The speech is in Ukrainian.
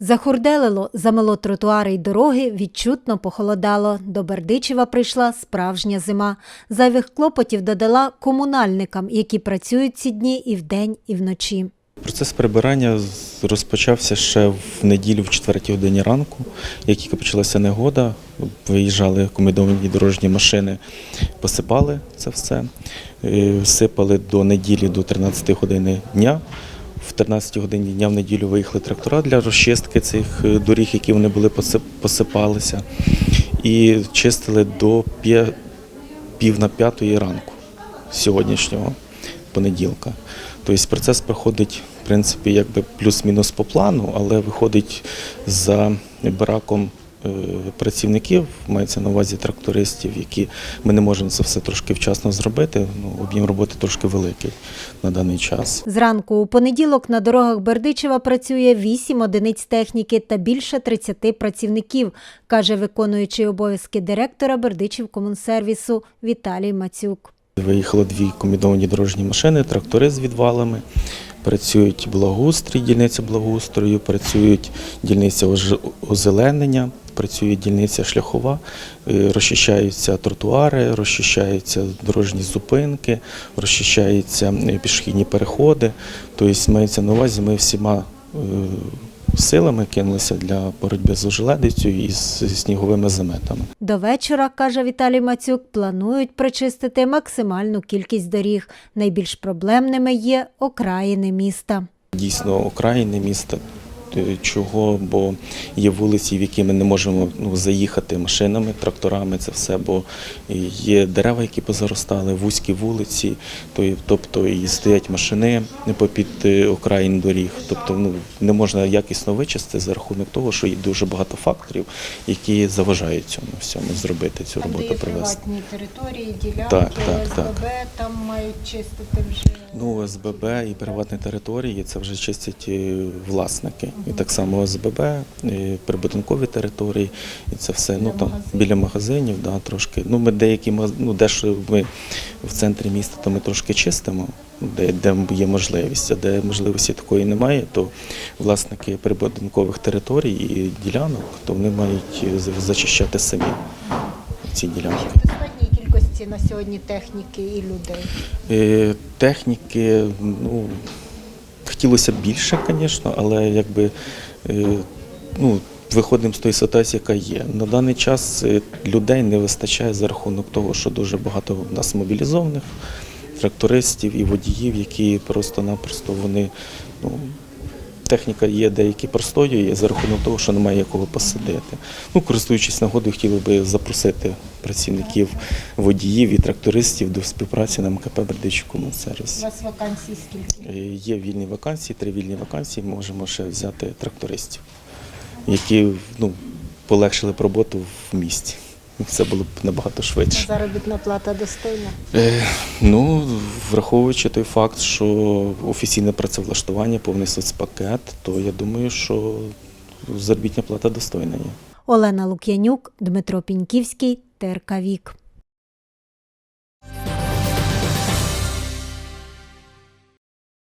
Захурделило, замело тротуари й дороги, відчутно похолодало. До Бердичева прийшла справжня зима. Зайвих клопотів додала комунальникам, які працюють ці дні і вдень, і вночі. Процес прибирання розпочався ще в неділю в 4 годині ранку. Як тільки почалася негода, виїжджали комендовані дорожні машини, посипали це все, сипали до неділі до 13 години дня. В 13 годині дня в неділю виїхали трактора для розчистки цих е, доріг, які вони були посипалися, і чистили до пів на п'ятої ранку сьогоднішнього понеділка. Тобто процес проходить, в принципі, якби плюс-мінус по плану, але виходить за браком працівників, мається на увазі трактористів, які ми не можемо це все трошки вчасно зробити. Ну, об'єм роботи трошки великий на даний час. Зранку у понеділок на дорогах Бердичева працює 8 одиниць техніки та більше 30 працівників, каже виконуючий обов'язки директора Бердичівкомунсервісу Віталій Мацюк. Виїхало дві комбіновані дорожні машини, трактори з відвалами. Працюють благоустрій, дільниця благоустрою, працюють дільниця озеленення, працює дільниця шляхова, е, розчищаються тротуари, розчищаються дорожні зупинки, розчищаються е, пішохідні переходи. Тобто мається на увазі, ми всіма е, силами кинулися для боротьби з ожеледицею і з сніговими заметами. До вечора, каже Віталій Мацюк, планують прочистити максимальну кількість доріг. Найбільш проблемними є окраїни міста. Дійсно, окраїни міста. Е, Чого? Бо є вулиці, в які ми не можемо ну, заїхати машинами, тракторами, це все, бо є дерева, які позаростали, вузькі вулиці, то тобто і стоять машини попід е, окраїн доріг. Тобто ну, не можна якісно вичистити за рахунок того, що є дуже багато факторів, які заважають цьому всьому зробити цю Там, де роботу є провести. приватні території, ділянки, Так, так, так. Там мають чистити вже. Ну, ОСББ і приватні території це вже чистять е, власники. І так само ОСББ, і прибудинкові території, і це все ну там біля магазинів, да, трошки. Ну, ми деякі ну, дещо ми в центрі міста, то ми трошки чистимо, де, де є можливість, а де можливості такої немає, то власники прибудинкових територій і ділянок, то вони мають е, зачищати самі ці ділянки. Кількості на сьогодні техніки і людей? Е, Техніки, ну, хотілося б більше, звісно, але якби е, ну, виходимо з тої ситуації, яка є. На даний час е, людей не вистачає за рахунок того, що дуже багато в нас мобілізованих трактористів і водіїв, які просто-напросто вони. Ну, Техніка є деякі простоює за рахунок того, що немає якого посадити. Ну, користуючись нагодою, хотіли би запросити працівників водіїв і трактористів до співпраці на МКП Бердичівському У вас вакансій скільки? Е, Є вільні вакансії, три вільні вакансії. Можемо ще взяти трактористів, які ну, полегшили б роботу в місті. Це було б набагато швидше. Заробітна плата достойна. Е, Ну, враховуючи той факт, що офіційне працевлаштування, повний соцпакет, то я думаю, що заробітня плата достойна є. Олена Лук'янюк, Дмитро Піньківський, ТРК Вік.